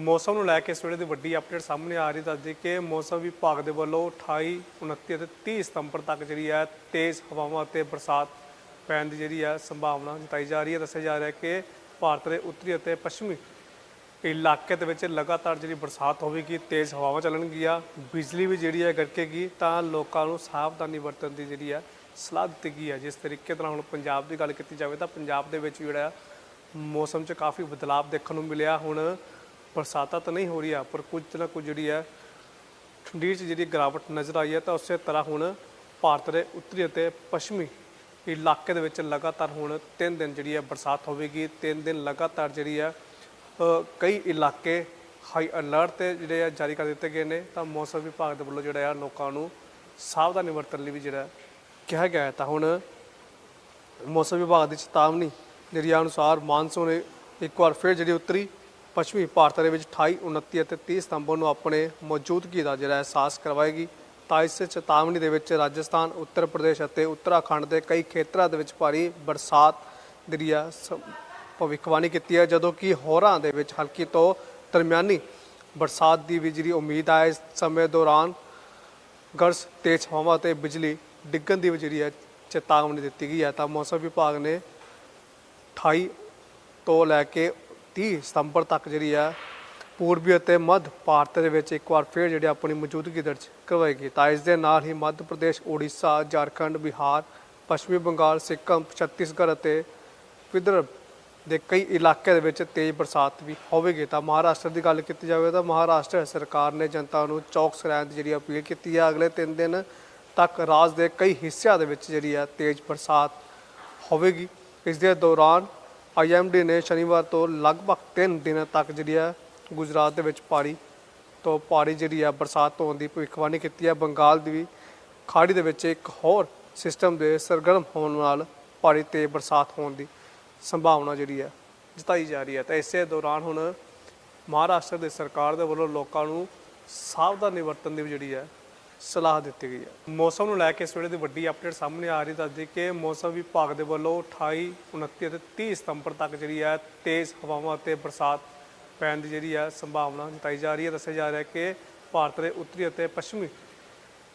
ਮੌਸਮ ਨੂੰ ਲੈ ਕੇ ਇਸ ਵੇਲੇ ਦੀ ਵੱਡੀ ਅਪਡੇਟ ਸਾਹਮਣੇ ਆ ਰਹੀ ਦੱਸਦੀ ਕਿ ਮੌਸਮ ਵਿਭਾਗ ਦੇ ਵੱਲੋਂ 28 29 ਅਤੇ 30 ਸਤੰਬਰ ਤੱਕ ਜਿਹੜੀ ਹੈ ਤੇਜ਼ ਹਵਾਵਾਂ ਅਤੇ ਬਰਸਾਤ ਪੈਣ ਦੀ ਜਿਹੜੀ ਹੈ ਸੰਭਾਵਨਾ ਜਤਾਈ ਜਾ ਰਹੀ ਹੈ। ਦੱਸਿਆ ਜਾ ਰਿਹਾ ਹੈ ਕਿ ਭਾਰਤ ਦੇ ਉੱਤਰੀ ਅਤੇ ਪੱਛਮੀ ਇਲਾਕੇ ਦੇ ਵਿੱਚ ਲਗਾਤਾਰ ਜਿਹੜੀ ਬਰਸਾਤ ਹੋਵੇਗੀ, ਤੇਜ਼ ਹਵਾਵਾਂ ਚੱਲਣਗੀਆਂ, ਬਿਜਲੀ ਵੀ ਜਿਹੜੀ ਹੈ ਗੜਕੇਗੀ, ਤਾਂ ਲੋਕਾਂ ਨੂੰ ਸਾਵਧਾਨੀ ਵਰਤਣ ਦੀ ਜਿਹੜੀ ਹੈ ਸਲਾਹ ਦਿੱਤੀ ਗਈ ਹੈ। ਜਿਸ ਤਰੀਕੇ ਨਾਲ ਹੁਣ ਪੰਜਾਬ ਦੀ ਗੱਲ ਕੀਤੀ ਜਾਵੇ ਤਾਂ ਪੰਜਾਬ ਦੇ ਵਿੱਚ ਜਿਹੜਾ ਮੌਸਮ 'ਚ ਕਾਫੀ ਬਦਲਾਅ ਦੇਖਣ ਨੂੰ ਮਿਲਿਆ। ਹੁਣ ਬਰਸਾਤਾਂ ਤਾਂ ਨਹੀਂ ਹੋ ਰਹੀਆਂ, ਪਰ ਕੁਝ ਨਾ ਕੁਝ ਜਿਹੜੀ ਹੈ, ਠੰਡੀ 'ਚ ਜਿਹੜੀ ਗਿਰਾਵਟ ਨਜ਼ਰ ਆਈ ਹੈ, ਤਾਂ ਉਸੇ ਤਰ੍ਹਾਂ ਹੁਣ ਭਾਰਤ ਦੇ ਉੱਤਰੀ ਅਤੇ ਪੱਛਮੀ ਇਲਾਕੇ ਦੇ ਵਿੱਚ ਲਗਾਤਾਰ ਹੁਣ 3 ਦਿਨ ਜਿਹੜੀ ਹੈ ਬਰਸਾਤ ਹੋਵੇਗੀ। 3 ਦਿਨ ਲਗਾਤਾਰ ਜਿਹੜੀ ਹੈ ਕਈ ਇਲਾਕੇ ਹਾਈ ਅਲਰਟ ਤੇ ਜਿਹੜੇ ਆ ਜਾਰੀ ਕਰ ਦਿੱਤੇ ਗਏ ਨੇ। ਤਾਂ ਮੌਸਮ ਵਿਭਾਗ ਦੇ ਵੱਲੋਂ ਜਿਹੜਾ ਆ ਲੋਕਾਂ ਨੂੰ ਸਾਵਧਾਨੀ ਵਰਤਣ ਲਈ ਵੀ ਜਿਹੜਾ ਕਿਹਾ ਗਿਆ ਹੈ। ਤਾਂ ਹੁਣ ਮੌਸਮ ਵਿਭਾਗ ਦੀ ਚੇਤਾਵਨੀ ਜਿਹੜੀ ਆ ਅਨੁਸਾਰ ਮਾਨਸੂਨ ਇੱਕ ਵਾਰ ਫਿਰ ਜਿਹੜੀ ਉੱਤਰੀ ਪੱਛਮੀ ਭਾਰਤ ਦੇ ਵਿੱਚ 28 29 ਅਤੇ 30 ਸਤੰਬਰ ਨੂੰ ਆਪਣੇ ਮੌਜੂਦਗੀ ਦਾ ਜਿਹੜਾ ਅਹਿਸਾਸ ਕਰਵਾਏਗੀ, ਤਾਂ ਇਸ ਚੇਤਾਵਨੀ ਦੇ ਵਿੱਚ ਰਾਜਸਥਾਨ, ਉੱਤਰ ਪ੍ਰਦੇਸ਼ ਅਤੇ ਉੱਤਰਾਖੰਡ ਦੇ ਕਈ ਖੇਤਰਾਂ ਦੇ ਵਿੱਚ ਭਾਰੀ ਬਰਸਾਤ ਜਿਹੜੀ ਆ ਸ- ਭਵਿੱਖਬਾਣੀ ਕੀਤੀ ਹੈ, ਜਦੋਂ ਕਿ ਹੋਰਾਂ ਦੇ ਵਿੱਚ ਹਲਕੀ ਤੋਂ ਦਰਮਿਆਨੀ ਬਰਸਾਤ ਦੀ ਵੀ ਜਿਹੜੀ ਉਮੀਦ ਹੈ ਇਸ ਸਮੇਂ ਦੌਰਾਨ ਗਰਜ ਤੇਜ਼ ਹਵਾਵਾਂ ਤੇ ਬਿਜਲੀ ਡਿੱਗਣ ਦੀ ਵੀ ਜਿਹੜੀ ਹੈ ਚੇਤਾਵਨੀ ਦਿੱਤੀ ਗਈ ਹੈ, ਤਾਂ ਮੌਸਮ ਵਿਭਾਗ ਨੇ 28 ਤੋਂ ਲੈ ਕੇ 30 ਸਤੰਬਰ ਤੱਕ ਜਿਹੜੀ ਹੈ ਪੂਰਬੀ ਅਤੇ ਮੱਧ ਭਾਰਤ ਦੇ ਵਿੱਚ ਇੱਕ ਵਾਰ ਫਿਰ ਜਿਹੜੀ ਆਪਣੀ ਮੌਜੂਦਗੀ ਦਰਜ ਕਰਵਾਏਗੀ ਤਾਂ ਇਸ ਦੇ ਨਾਲ ਹੀ ਮੱਧ ਪ੍ਰਦੇਸ਼ ਓਡੀਸ਼ਾ ਝਾਰਖੰਡ, ਬਿਹਾਰ, ਪੱਛਮੀ ਬੰਗਾਲ, ਸਿੱਕਮ, ਛੱਤੀਸਗੜ੍ਹ ਅਤੇ ਵਿਦਰਭ ਦੇ ਕਈ ਇਲਾਕਿਆਂ ਦੇ ਵਿੱਚ ਤੇਜ਼ ਬਰਸਾਤ ਵੀ ਹੋਵੇਗੀ। ਤਾਂ ਮਹਾਰਾਸ਼ਟਰ ਦੀ ਗੱਲ ਕੀਤੀ ਜਾਵੇ ਤਾਂ ਮਹਾਰਾਸ਼ਟਰ ਸਰਕਾਰ ਨੇ ਜਨਤਾ ਨੂੰ ਚੌਕਸ ਰਹਿਣ ਦੀ ਜਿਹੜੀ ਅਪੀਲ ਕੀਤੀ ਹੈ। ਅਗਲੇ 3 ਦਿਨ ਤੱਕ ਰਾਜ ਦੇ ਕਈ ਹਿੱਸਿਆਂ ਦੇ ਵਿੱਚ ਜਿਹੜੀ ਹੈ ਤੇਜ਼ ਬਰਸਾਤ ਹੋਵੇਗੀ। ਇਸ ਦੇ ਦੌਰਾਨ ਆਈਐਮਡੀ ਨੇ ਸ਼ਨੀਵਾਰ ਤੋਂ ਲਗਭਗ 3 ਦਿਨਾਂ ਤੱਕ ਜਿਹੜੀ ਹੈ ਗੁਜਰਾਤ ਦੇ ਵਿੱਚ ਭਾਰੀ ਤੋਂ ਭਾਰੀ ਜਿਹੜੀ ਹੈ ਬਰਸਾਤ ਹੋਣ ਦੀ ਭਵਿੱਖਬਾਣੀ ਕੀਤੀ ਹੈ। ਬੰਗਾਲ ਦੀ ਵੀ ਖਾੜੀ ਦੇ ਵਿੱਚ ਇੱਕ ਹੋਰ ਸਿਸਟਮ ਦੇ ਸਰਗਰਮ ਹੋਣ ਨਾਲ ਭਾਰੀ ਤੇ ਬਰਸਾਤ ਹੋਣ ਦੀ ਸੰਭਾਵਨਾ ਜਿਹੜੀ ਹੈ ਜਤਾਈ ਜਾ ਰਹੀ ਹੈ। ਤਾਂ ਇਸੇ ਦੌਰਾਨ ਹੁਣ ਮਹਾਰਾਸ਼ਟਰ ਦੇ ਸਰਕਾਰ ਦੇ ਵੱਲੋਂ ਲੋਕਾਂ ਨੂੰ ਸਾਵਧਾਨੀ ਵਰਤਣ ਦੀ ਵੀ ਜਿਹੜੀ ਹੈ ਸਲਾਹ ਦਿੱਤੀ ਗਈ ਹੈ। ਮੌਸਮ ਨੂੰ ਲੈ ਕੇ ਇਸ ਵੇਲੇ ਦੀ ਵੱਡੀ ਅਪਡੇਟ ਸਾਹਮਣੇ ਆ ਰਹੀ ਦੱਸਦੀ ਕਿ ਮੌਸਮ ਵਿਭਾਗ ਦੇ ਵੱਲੋਂ 28 29 ਅਤੇ 30 ਸਤੰਬਰ ਤੱਕ ਜਿਹੜੀ ਹੈ ਤੇਜ਼ ਹਵਾਵਾਂ ਅਤੇ ਬਰਸਾਤ ਪੈਣ ਦੀ ਜਿਹੜੀ ਹੈ ਸੰਭਾਵਨਾ ਜਤਾਈ ਜਾ ਰਹੀ ਹੈ। ਦੱਸਿਆ ਜਾ ਰਿਹਾ ਹੈ ਕਿ ਭਾਰਤ ਦੇ ਉੱਤਰੀ ਅਤੇ ਪੱਛਮੀ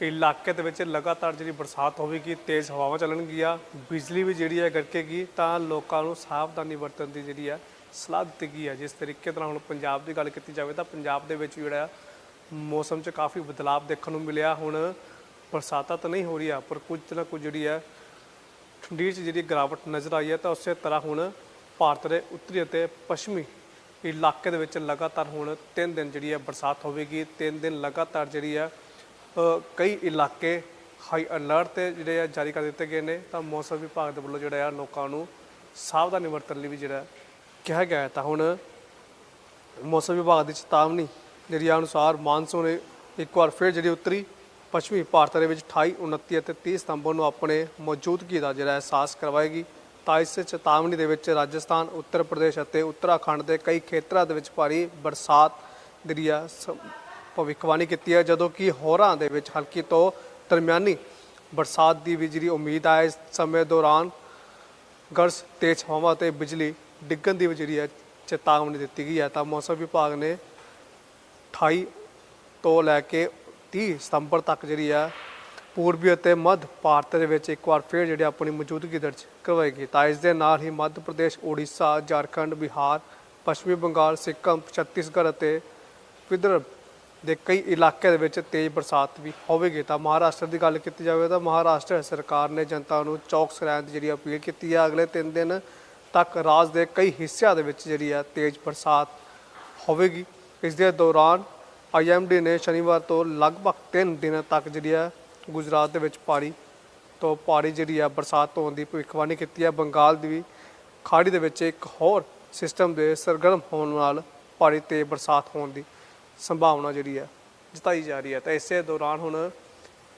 ਇਲਾਕੇ ਦੇ ਵਿੱਚ ਲਗਾਤਾਰ ਜਿਹੜੀ ਬਰਸਾਤ ਹੋਵੇਗੀ, ਤੇਜ਼ ਹਵਾਵਾਂ ਚੱਲਣਗੀਆਂ, ਬਿਜਲੀ ਵੀ ਜਿਹੜੀ ਹੈ ਗੜਕੇਗੀ, ਤਾਂ ਲੋਕਾਂ ਨੂੰ ਸਾਵਧਾਨੀ ਵਰਤਣ ਦੀ ਜਿਹੜੀ ਹੈ ਸਲਾਹ ਦਿੱਤੀ ਗਈ ਹੈ। ਜਿਸ ਤਰੀਕੇ ਨਾਲ ਹੁਣ ਪੰਜਾਬ ਦੀ ਗੱਲ ਕੀਤੀ ਜਾਵੇ ਤਾਂ ਪੰਜਾਬ ਦੇ ਵਿੱਚ ਜਿਹੜਾ ਮੌਸਮ 'ਚ ਕਾਫੀ ਬਦਲਾਅ ਦੇਖਣ ਨੂੰ ਮਿਲਿਆ। ਹੁਣ ਬਰਸਾਤਾਂ ਤਾਂ ਨਹੀਂ ਹੋ ਰਹੀਆਂ, ਪਰ ਕੁਝ ਨਾ ਕੁਝ ਜਿਹੜੀ ਹੈ, ਠੰਡੀ 'ਚ ਜਿਹੜੀ ਗਿਰਾਵਟ ਨਜ਼ਰ ਆਈ ਹੈ ਤਾਂ ਉਸੇ ਤਰ੍ਹਾਂ ਹੁਣ ਭਾਰਤ ਦੇ ਉੱਤਰੀ ਅਤੇ ਪੱਛਮੀ ਇਲਾਕੇ ਦੇ ਵਿੱਚ ਲਗਾਤਾਰ ਹੁਣ 3 ਦਿਨ ਜਿਹੜੀ ਹੈ ਬਰਸਾਤ ਹੋਵੇਗੀ। 3 ਦਿਨ ਲਗਾਤਾਰ ਜਿਹੜੀ ਹੈ ਕਈ ਇਲਾਕੇ ਹਾਈ ਅਲਰਟ ਤੇ ਜਿਹੜੇ ਆ ਜਾਰੀ ਕਰ ਦਿੱਤੇ ਗਏ ਨੇ। ਤਾਂ ਮੌਸਮ ਵਿਭਾਗ ਦੇ ਵੱਲੋਂ ਜਿਹੜਾ ਆ ਲੋਕਾਂ ਨੂੰ ਸਾਵਧਾਨੀ ਵਰਤਣ ਲਈ ਵੀ ਜਿਹੜਾ ਕਿਹਾ ਗਿਆ ਹੈ। ਤਾਂ ਹੁਣ ਮੌਸਮ ਵਿਭਾਗ ਦੀ ਚੇਤਾਵਨੀ ਜਿਹੜੀ ਆ ਅਨੁਸਾਰ ਮਾਨਸੂਨ ਇੱਕ ਵਾਰ ਫਿਰ ਜਿਹੜੀ ਉੱਤਰੀ ਪੱਛਮੀ ਭਾਰਤ ਦੇ ਵਿੱਚ 28 29 ਅਤੇ 30 ਸਤੰਬਰ ਨੂੰ ਆਪਣੇ ਮੌਜੂਦਗੀ ਦਾ ਜਿਹੜਾ ਅਹਿਸਾਸ ਕਰਵਾਏਗੀ, ਤਾਂ ਇਸ ਚੇਤਾਵਨੀ ਦੇ ਵਿੱਚ ਰਾਜਸਥਾਨ, ਉੱਤਰ ਪ੍ਰਦੇਸ਼ ਅਤੇ ਉੱਤਰਾਖੰਡ ਦੇ ਕਈ ਖੇਤਰਾਂ ਦੇ ਵਿੱਚ ਭਾਰੀ ਬਰਸਾਤ ਜਿਹੜੀ ਆ ਸ- ਭਵਿੱਖਬਾਣੀ ਕੀਤੀ ਹੈ, ਜਦੋਂ ਕਿ ਹੋਰਾਂ ਦੇ ਵਿੱਚ ਹਲਕੀ ਤੋਂ ਦਰਮਿਆਨੀ ਬਰਸਾਤ ਦੀ ਵੀ ਜਿਹੜੀ ਉਮੀਦ ਹੈ ਇਸ ਸਮੇਂ ਦੌਰਾਨ ਗਰਜ ਤੇਜ਼ ਹਵਾਵਾਂ ਤੇ ਬਿਜਲੀ ਡਿੱਗਣ ਦੀ ਵੀ ਜਿਹੜੀ ਹੈ ਚੇਤਾਵਨੀ ਦਿੱਤੀ ਗਈ ਹੈ, ਤਾਂ ਮੌਸਮ ਵਿਭਾਗ ਨੇ 28 ਤੋਂ ਲੈ ਕੇ 30 ਸਤੰਬਰ ਤੱਕ ਜਿਹੜੀ ਹੈ ਪੂਰਬੀ ਅਤੇ ਮੱਧ ਭਾਰਤ ਦੇ ਵਿੱਚ ਇੱਕ ਵਾਰ ਫਿਰ ਜਿਹੜੀ ਆਪਣੀ ਮੌਜੂਦਗੀ ਦਰਜ ਕਰਵਾਏਗੀ ਤਾਂ ਇਸ ਦੇ ਨਾਲ ਹੀ ਮੱਧ ਪ੍ਰਦੇਸ਼ ਓਡੀਸ਼ਾ ਝਾਰਖੰਡ, ਬਿਹਾਰ, ਪੱਛਮੀ ਬੰਗਾਲ, ਸਿੱਕਮ, ਛੱਤੀਸਗੜ੍ਹ ਅਤੇ ਵਿਦਰਭ ਦੇ ਕਈ ਇਲਾਕਿਆਂ ਦੇ ਵਿੱਚ ਤੇਜ਼ ਬਰਸਾਤ ਵੀ ਹੋਵੇਗੀ। ਤਾਂ ਮਹਾਰਾਸ਼ਟਰ ਦੀ ਗੱਲ ਕੀਤੀ ਜਾਵੇ ਤਾਂ ਮਹਾਰਾਸ਼ਟਰ ਸਰਕਾਰ ਨੇ ਜਨਤਾ ਨੂੰ ਚੌਕਸ ਰਹਿਣ ਦੀ ਜਿਹੜੀ ਅਪੀਲ ਕੀਤੀ ਹੈ ਅਗਲੇ 3 ਦਿਨ ਤੱਕ ਰਾਜ ਦੇ ਕਈ ਹਿੱਸਿਆਂ ਦੇ ਵਿੱਚ ਜਿਹੜੀ ਹੈ ਤੇਜ਼ ਬਰਸਾਤ ਹੋਵੇਗੀ। ਇਸ ਦੇ ਦੌਰਾਨ ਆਈਐਮਡੀ ਨੇ ਸ਼ਨੀਵਾਰ ਤੋਂ ਲਗਭਗ 3 ਦਿਨਾਂ ਤੱਕ ਜਿਹੜੀ ਹੈ ਗੁਜਰਾਤ ਦੇ ਵਿੱਚ ਭਾਰੀ ਤੋਂ ਭਾਰੀ ਜਿਹੜੀ ਹੈ ਬਰਸਾਤ ਹੋਣ ਦੀ ਭਵਿੱਖਬਾਣੀ ਕੀਤੀ ਹੈ। ਬੰਗਾਲ ਦੀ ਖਾੜੀ ਦੇ ਵਿੱਚ ਇੱਕ ਹੋਰ ਸਿਸਟਮ ਦੇ ਸਰਗਰਮ ਹੋਣ ਨਾਲ ਭਾਰੀ ਤੇ ਬਰਸਾਤ ਹੋਣ ਦੀ ਸੰਭਾਵਨਾ ਜਿਹੜੀ ਹੈ ਜਤਾਈ ਜਾ ਰਹੀ ਹੈ। ਤਾਂ ਇਸੇ ਦੌਰਾਨ ਹੁਣ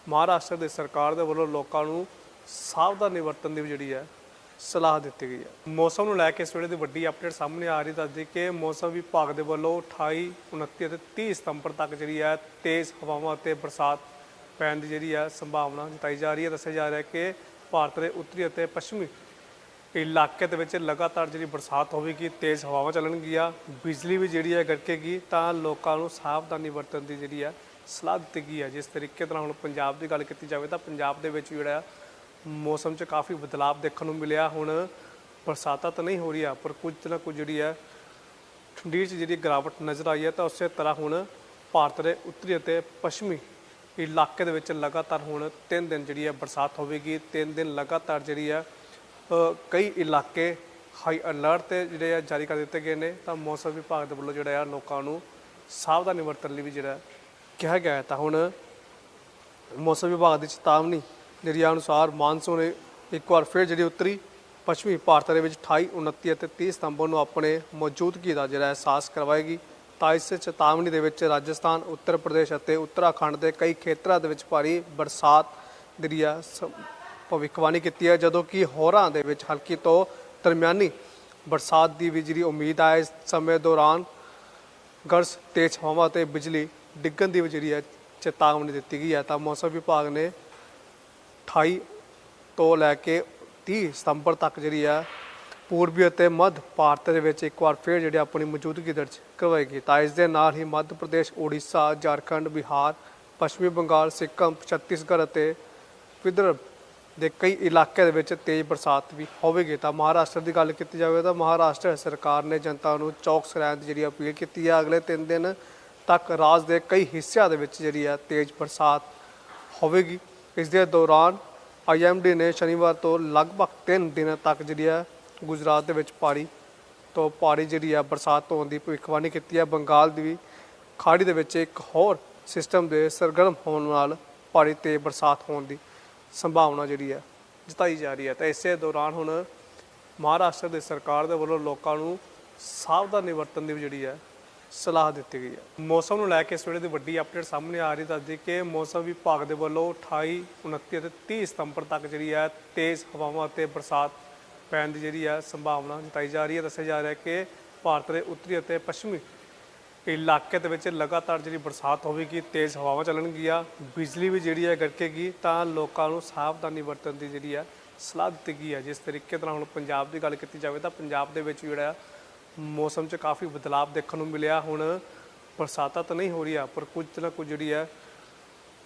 ਮਹਾਰਾਸ਼ਟਰ ਦੇ ਸਰਕਾਰ ਦੇ ਵੱਲੋਂ ਲੋਕਾਂ ਨੂੰ ਸਾਵਧਾਨੀ ਵਰਤਣ ਦੀ ਵੀ ਜਿਹੜੀ ਹੈ ਸਲਾਹ ਦਿੱਤੀ ਗਈ ਹੈ। ਮੌਸਮ ਨੂੰ ਲੈ ਕੇ ਇਸ ਵੇਲੇ ਦੀ ਵੱਡੀ ਅਪਡੇਟ ਸਾਹਮਣੇ ਆ ਰਹੀ ਦੱਸਦੀ ਕਿ ਮੌਸਮ ਵਿਭਾਗ ਦੇ ਵੱਲੋਂ 28 29 ਅਤੇ 30 ਸਤੰਬਰ ਤੱਕ ਜਿਹੜੀ ਹੈ ਤੇਜ਼ ਹਵਾਵਾਂ ਅਤੇ ਬਰਸਾਤ ਪੈਣ ਦੀ ਜਿਹੜੀ ਹੈ ਸੰਭਾਵਨਾ ਜਤਾਈ ਜਾ ਰਹੀ ਹੈ। ਦੱਸਿਆ ਜਾ ਰਿਹਾ ਹੈ ਕਿ ਭਾਰਤ ਦੇ ਉੱਤਰੀ ਅਤੇ ਪੱਛਮੀ ਇਲਾਕੇ ਦੇ ਵਿੱਚ ਲਗਾਤਾਰ ਜਿਹੜੀ ਬਰਸਾਤ ਹੋਵੇਗੀ, ਤੇਜ਼ ਹਵਾਵਾਂ ਚੱਲਣਗੀਆਂ, ਬਿਜਲੀ ਵੀ ਜਿਹੜੀ ਹੈ ਗੜਕੇਗੀ, ਤਾਂ ਲੋਕਾਂ ਨੂੰ ਸਾਵਧਾਨੀ ਵਰਤਣ ਦੀ ਜਿਹੜੀ ਹੈ ਸਲਾਹ ਦਿੱਤੀ ਗਈ ਹੈ। ਜਿਸ ਤਰੀਕੇ ਨਾਲ ਹੁਣ ਪੰਜਾਬ ਦੀ ਗੱਲ ਕੀਤੀ ਜਾਵੇ ਤਾਂ ਪੰਜਾਬ ਦੇ ਵਿੱਚ ਜਿਹੜਾ ਮੌਸਮ 'ਚ ਕਾਫੀ ਬਦਲਾਅ ਦੇਖਣ ਨੂੰ ਮਿਲਿਆ। ਹੁਣ ਬਰਸਾਤਾਂ ਤਾਂ ਨਹੀਂ ਹੋ ਰਹੀਆਂ, ਪਰ ਕੁਝ ਨਾ ਕੁਝ ਜਿਹੜੀ ਹੈ, ਠੰਡੀ 'ਚ ਜਿਹੜੀ ਗਿਰਾਵਟ ਨਜ਼ਰ ਆਈ ਹੈ, ਤਾਂ ਉਸੇ ਤਰ੍ਹਾਂ ਹੁਣ ਭਾਰਤ ਦੇ ਉੱਤਰੀ ਅਤੇ ਪੱਛਮੀ ਇਲਾਕੇ ਦੇ ਵਿੱਚ ਲਗਾਤਾਰ ਹੁਣ 3 ਦਿਨ ਜਿਹੜੀ ਹੈ ਬਰਸਾਤ ਹੋਵੇਗੀ। 3 ਦਿਨ ਲਗਾਤਾਰ ਜਿਹੜੀ ਹੈ ਕਈ ਇਲਾਕੇ ਹਾਈ ਅਲਰਟ ਤੇ ਜਿਹੜੇ ਆ ਜਾਰੀ ਕਰ ਦਿੱਤੇ ਗਏ ਨੇ। ਤਾਂ ਮੌਸਮ ਵਿਭਾਗ ਦੇ ਵੱਲੋਂ ਜਿਹੜਾ ਆ ਲੋਕਾਂ ਨੂੰ ਸਾਵਧਾਨੀ ਵਰਤਣ ਲਈ ਵੀ ਜਿਹੜਾ ਕਿਹਾ ਗਿਆ ਹੈ। ਤਾਂ ਹੁਣ ਮੌਸਮ ਵਿਭਾਗ ਦੀ ਚੇਤਾਵਨੀ ਜਿਹੜੀ ਅਨੁਸਾਰ ਮਾਨਸੂਨ ਇੱਕ ਵਾਰ ਫਿਰ ਜਿਹੜੀ ਉੱਤਰੀ ਪੱਛਮੀ ਭਾਰਤ ਦੇ ਵਿੱਚ 28 29 ਅਤੇ 30 ਸਤੰਬਰ ਨੂੰ ਆਪਣੇ ਮੌਜੂਦਗੀ ਦਾ ਜਿਹੜਾ ਅਹਿਸਾਸ ਕਰਵਾਏਗੀ, ਤਾਂ ਇਸ ਚੇਤਾਵਨੀ ਦੇ ਵਿੱਚ ਰਾਜਸਥਾਨ, ਉੱਤਰ ਪ੍ਰਦੇਸ਼ ਅਤੇ ਉੱਤਰਾਖੰਡ ਦੇ ਕਈ ਖੇਤਰਾਂ ਦੇ ਵਿੱਚ ਭਾਰੀ ਬਰਸਾਤ ਜਿਹੜੀ ਆ ਸ- ਭਵਿੱਖਬਾਣੀ ਕੀਤੀ ਹੈ, ਜਦੋਂ ਕਿ ਹੋਰਾਂ ਦੇ ਵਿੱਚ ਹਲਕੀ ਤੋਂ ਦਰਮਿਆਨੀ ਬਰਸਾਤ ਦੀ ਵੀ ਜਿਹੜੀ ਉਮੀਦ ਹੈ ਇਸ ਸਮੇਂ ਦੌਰਾਨ ਗਰਜ ਤੇਜ਼ ਹਵਾਵਾਂ ਤੇ ਬਿਜਲੀ ਡਿੱਗਣ ਦੀ ਵੀ ਜਿਹੜੀ ਹੈ ਚੇਤਾਵਨੀ ਦਿੱਤੀ ਗਈ ਹੈ, ਤਾਂ ਮੌਸਮ ਵਿਭਾਗ ਨੇ 28 ਤੋਂ ਲੈ ਕੇ 30 ਸਤੰਬਰ ਤੱਕ ਜਿਹੜੀ ਹੈ ਪੂਰਬੀ ਅਤੇ ਮੱਧ ਭਾਰਤ ਦੇ ਵਿੱਚ ਇੱਕ ਵਾਰ ਫਿਰ ਜਿਹੜੀ ਆਪਣੀ ਮੌਜੂਦਗੀ ਦਰਜ ਕਰਵਾਏਗੀ ਤਾਂ ਇਸ ਦੇ ਨਾਲ ਹੀ ਮੱਧ ਪ੍ਰਦੇਸ਼ ਓਡੀਸ਼ਾ ਝਾਰਖੰਡ, ਬਿਹਾਰ, ਪੱਛਮੀ ਬੰਗਾਲ, ਸਿੱਕਮ, ਛੱਤੀਸਗੜ੍ਹ ਅਤੇ ਵਿਦਰਭ ਦੇ ਕਈ ਇਲਾਕਿਆਂ ਦੇ ਵਿੱਚ ਤੇਜ਼ ਬਰਸਾਤ ਵੀ ਹੋਵੇਗੀ। ਤਾਂ ਮਹਾਰਾਸ਼ਟਰ ਦੀ ਗੱਲ ਕੀਤੀ ਜਾਵੇ ਤਾਂ ਮਹਾਰਾਸ਼ਟਰ ਸਰਕਾਰ ਨੇ ਜਨਤਾ ਨੂੰ ਚੌਕਸ ਰਹਿਣ ਦੀ ਜਿਹੜੀ ਅਪੀਲ ਕੀਤੀ ਹੈ। ਅਗਲੇ 3 ਦਿਨ ਤੱਕ ਰਾਜ ਦੇ ਕਈ ਹਿੱਸਿਆਂ ਦੇ ਵਿੱਚ ਜਿਹੜੀ ਹੈ ਤੇਜ਼ ਬਰਸਾਤ ਹੋਵੇਗੀ। ਇਸ ਦੇ ਦੌਰਾਨ ਆਈਐਮਡੀ ਨੇ ਸ਼ਨੀਵਾਰ ਤੋਂ ਲਗਭਗ 3 ਦਿਨਾਂ ਤੱਕ ਜਿਹੜੀ ਹੈ ਗੁਜਰਾਤ ਦੇ ਵਿੱਚ ਭਾਰੀ ਤੋਂ ਭਾਰੀ ਜਿਹੜੀ ਹੈ ਬਰਸਾਤ ਹੋਣ ਦੀ ਭਵਿੱਖਬਾਣੀ ਕੀਤੀ ਹੈ। ਬੰਗਾਲ ਦੀ ਖਾੜੀ ਦੇ ਵਿੱਚ ਇੱਕ ਹੋਰ ਸਿਸਟਮ ਦੇ ਸਰਗਰਮ ਹੋਣ ਨਾਲ ਪਾੜੀ ਤੇ ਬਰਸਾਤ ਹੋਣ ਦੀ ਸੰਭਾਵਨਾ ਜਿਹੜੀ ਹੈ ਜਤਾਈ ਜਾ ਰਹੀ ਹੈ। ਤਾਂ ਇਸੇ ਦੌਰਾਨ ਹੁਣ ਮਹਾਰਾਸ਼ਟਰ ਦੇ ਸਰਕਾਰ ਦੇ ਵੱਲੋਂ ਲੋਕਾਂ ਨੂੰ ਸਾਵਧਾਨੀ ਵਰਤਣ ਦੀ ਵੀ ਜਿਹੜੀ ਹੈ ਸਲਾਹ ਦਿੱਤੀ ਗਈ ਹੈ। ਮੌਸਮ ਨੂੰ ਲੈ ਕੇ ਇਸ ਵੇਲੇ ਦੀ ਵੱਡੀ ਅਪਡੇਟ ਸਾਹਮਣੇ ਆ ਰਹੀ ਦੱਸਦੀ ਕਿ ਮੌਸਮ ਵਿਭਾਗ ਦੇ ਵੱਲੋਂ 28 29 ਅਤੇ 30 ਸਤੰਬਰ ਤੱਕ ਜਿਹੜੀ ਹੈ ਤੇਜ਼ ਹਵਾਵਾਂ ਅਤੇ ਬਰਸਾਤ ਪੈਣ ਦੀ ਜਿਹੜੀ ਹੈ ਸੰਭਾਵਨਾ ਜਤਾਈ ਜਾ ਰਹੀ ਹੈ। ਦੱਸਿਆ ਜਾ ਰਿਹਾ ਹੈ ਕਿ ਭਾਰਤ ਦੇ ਉੱਤਰੀ ਅਤੇ ਪੱਛਮੀ ਇਲਾਕੇ ਦੇ ਵਿੱਚ ਲਗਾਤਾਰ ਜਿਹੜੀ ਬਰਸਾਤ ਹੋਵੇਗੀ, ਤੇਜ਼ ਹਵਾਵਾਂ ਚੱਲਣਗੀਆਂ, ਬਿਜਲੀ ਵੀ ਜਿਹੜੀ ਹੈ ਗੜਕੇਗੀ, ਤਾਂ ਲੋਕਾਂ ਨੂੰ ਸਾਵਧਾਨੀ ਵਰਤਣ ਦੀ ਜਿਹੜੀ ਹੈ ਸਲਾਹ ਦਿੱਤੀ ਗਈ ਹੈ। ਜਿਸ ਤਰੀਕੇ ਨਾਲ ਹੁਣ ਪੰਜਾਬ ਦੀ ਗੱਲ ਕੀਤੀ ਜਾਵੇ ਤਾਂ ਪੰਜਾਬ ਦੇ ਵਿੱਚ ਜਿਹੜਾ ਮੌਸਮ 'ਚ ਕਾਫੀ ਬਦਲਾਅ ਦੇਖਣ ਨੂੰ ਮਿਲਿਆ। ਹੁਣ ਬਰਸਾਤਾਂ ਤਾਂ ਨਹੀਂ ਹੋ ਰਹੀਆਂ, ਪਰ ਕੁਝ ਨਾ ਕੁਝ ਜਿਹੜੀ ਹੈ,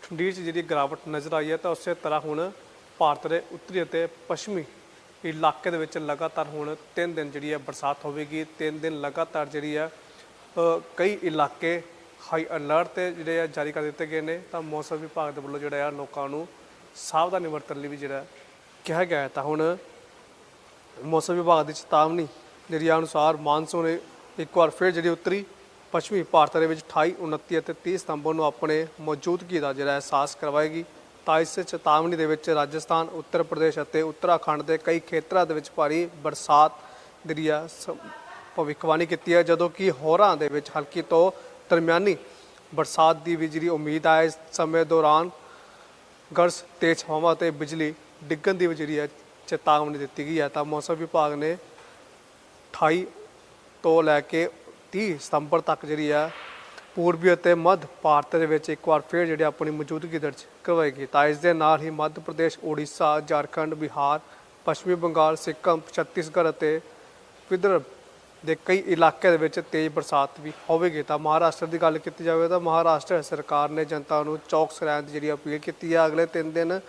ਠੰਡੀ 'ਚ ਜਿਹੜੀ ਗਿਰਾਵਟ ਨਜ਼ਰ ਆਈ ਹੈ, ਤਾਂ ਉਸੇ ਤਰ੍ਹਾਂ ਹੁਣ ਭਾਰਤ ਦੇ ਉੱਤਰੀ ਅਤੇ ਪੱਛਮੀ ਇਲਾਕੇ ਦੇ ਵਿੱਚ ਲਗਾਤਾਰ ਹੁਣ 3 ਦਿਨ ਜਿਹੜੀ ਹੈ ਬਰਸਾਤ ਹੋਵੇਗੀ। 3 ਦਿਨ ਲਗਾਤਾਰ ਜਿਹੜੀ ਹੈ ਕਈ ਇਲਾਕੇ ਹਾਈ ਅਲਰਟ ਤੇ ਜਿਹੜੇ ਆ ਜਾਰੀ ਕਰ ਦਿੱਤੇ ਗਏ ਨੇ। ਤਾਂ ਮੌਸਮ ਵਿਭਾਗ ਦੇ ਵੱਲੋਂ ਜਿਹੜਾ ਆ ਲੋਕਾਂ ਨੂੰ ਸਾਵਧਾਨੀ ਵਰਤਣ ਲਈ ਵੀ ਜਿਹੜਾ ਕਿਹਾ ਗਿਆ ਹੈ। ਤਾਂ ਹੁਣ ਮੌਸਮ ਵਿਭਾਗ ਦੀ ਚੇਤਾਵਨੀ ਜਿਹੜੀ ਆ ਅਨੁਸਾਰ ਮਾਨਸੂਨ ਇੱਕ ਵਾਰ ਫਿਰ ਜਿਹੜੀ ਉੱਤਰੀ ਪੱਛਮੀ ਭਾਰਤ ਦੇ ਵਿੱਚ 28 29 ਅਤੇ 30 ਸਤੰਬਰ ਨੂੰ ਆਪਣੇ ਮੌਜੂਦਗੀ ਦਾ ਜਿਹੜਾ ਅਹਿਸਾਸ ਕਰਵਾਏਗੀ, ਤਾਂ ਇਸ ਚੇਤਾਵਨੀ ਦੇ ਵਿੱਚ ਰਾਜਸਥਾਨ, ਉੱਤਰ ਪ੍ਰਦੇਸ਼ ਅਤੇ ਉੱਤਰਾਖੰਡ ਦੇ ਕਈ ਖੇਤਰਾਂ ਦੇ ਵਿੱਚ ਭਾਰੀ ਬਰਸਾਤ ਜਿਹੜੀ ਆ ਸ- ਭਵਿੱਖਬਾਣੀ ਕੀਤੀ ਹੈ, ਜਦੋਂ ਕਿ ਹੋਰਾਂ ਦੇ ਵਿੱਚ ਹਲਕੀ ਤੋਂ ਦਰਮਿਆਨੀ ਬਰਸਾਤ ਦੀ ਵੀ ਜਿਹੜੀ ਉਮੀਦ ਹੈ ਇਸ ਸਮੇਂ ਦੌਰਾਨ ਗਰਜ ਤੇਜ਼ ਹਵਾਵਾਂ ਤੇ ਬਿਜਲੀ ਡਿੱਗਣ ਦੀ ਵੀ ਜਿਹੜੀ ਹੈ ਚੇਤਾਵਨੀ ਦਿੱਤੀ ਗਈ ਹੈ, ਤਾਂ ਮੌਸਮ ਵਿਭਾਗ ਨੇ 28 ਤੋਂ ਲੈ ਕੇ 30 ਸਤੰਬਰ ਤੱਕ ਜਿਹੜੀ ਹੈ ਪੂਰਬੀ ਅਤੇ ਮੱਧ ਭਾਰਤ ਦੇ ਵਿੱਚ ਇੱਕ ਵਾਰ ਫਿਰ ਜਿਹੜੀ ਆਪਣੀ ਮੌਜੂਦਗੀ ਦਰਜ ਕਰਵਾਏਗੀ ਤਾਂ ਇਸ ਦੇ ਨਾਲ ਹੀ ਮੱਧ ਪ੍ਰਦੇਸ਼ ਓਡੀਸ਼ਾ ਝਾਰਖੰਡ, ਬਿਹਾਰ, ਪੱਛਮੀ ਬੰਗਾਲ, ਸਿੱਕਮ, ਛੱਤੀਸਗੜ੍ਹ ਅਤੇ ਵਿਦਰਭ ਦੇ ਕਈ ਇਲਾਕਿਆਂ ਦੇ ਵਿੱਚ ਤੇਜ਼ ਬਰਸਾਤ ਵੀ ਹੋਵੇਗੀ। ਤਾਂ ਮਹਾਰਾਸ਼ਟਰ ਦੀ ਗੱਲ ਕੀਤੀ ਜਾਵੇ ਤਾਂ ਮਹਾਰਾਸ਼ਟਰ ਸਰਕਾਰ ਨੇ ਜਨਤਾ ਨੂੰ ਚੌਕਸ ਰਹਿਣ ਦੀ ਜਿਹੜੀ ਅਪੀਲ ਕੀਤੀ ਹੈ ਅਗਲੇ 3 ਦਿਨ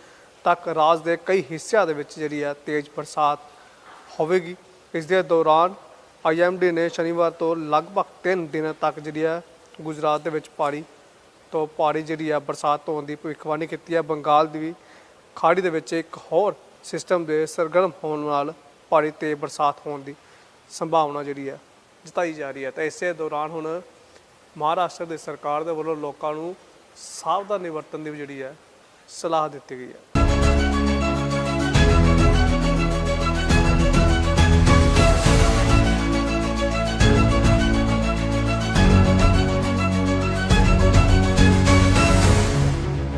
ਤੱਕ ਰਾਜ ਦੇ ਕਈ ਹਿੱਸਿਆਂ ਦੇ ਵਿੱਚ ਜਿਹੜੀ ਹੈ ਤੇਜ਼ ਬਰਸਾਤ ਹੋਵੇਗੀ। ਇਸ ਦੇ ਦੌਰਾਨ ਆਈਐਮਡੀ ਨੇ ਸ਼ਨੀਵਾਰ ਤੋਂ ਲਗਭਗ 3 ਦਿਨਾਂ ਤੱਕ ਜਿਹੜੀ ਹੈ ਗੁਜਰਾਤ ਦੇ ਵਿੱਚ ਭਾਰੀ ਤੋਂ ਭਾਰੀ ਜਿਹੜੀ ਆ ਬਰਸਾਤ ਹੋਣ ਦੀ ਭਵਿੱਖਬਾਣੀ ਕੀਤੀ ਹੈ। ਬੰਗਾਲ ਦੀ ਵੀ ਖਾੜੀ ਦੇ ਵਿੱਚ ਇੱਕ ਹੋਰ ਸਿਸਟਮ ਦੇ ਸਰਗਰਮ ਹੋਣ ਨਾਲ ਭਾਰੀ ਤੇ ਬਰਸਾਤ ਹੋਣ ਦੀ ਸੰਭਾਵਨਾ ਜਿਹੜੀ ਹੈ ਜਤਾਈ ਜਾ ਰਹੀ ਹੈ। ਤਾਂ ਇਸੇ ਦੌਰਾਨ ਹੁਣ ਮਹਾਰਾਸ਼ਟਰ ਦੀ ਸਰਕਾਰ ਦੇ ਵੱਲੋਂ ਲੋਕਾਂ ਨੂੰ ਸਾਵਧਾਨੀ ਵਰਤਣ ਦੀ ਵੀ ਜਿਹੜੀ ਹੈ ਸਲਾਹ ਦਿੱਤੀ ਗਈ ਹੈ।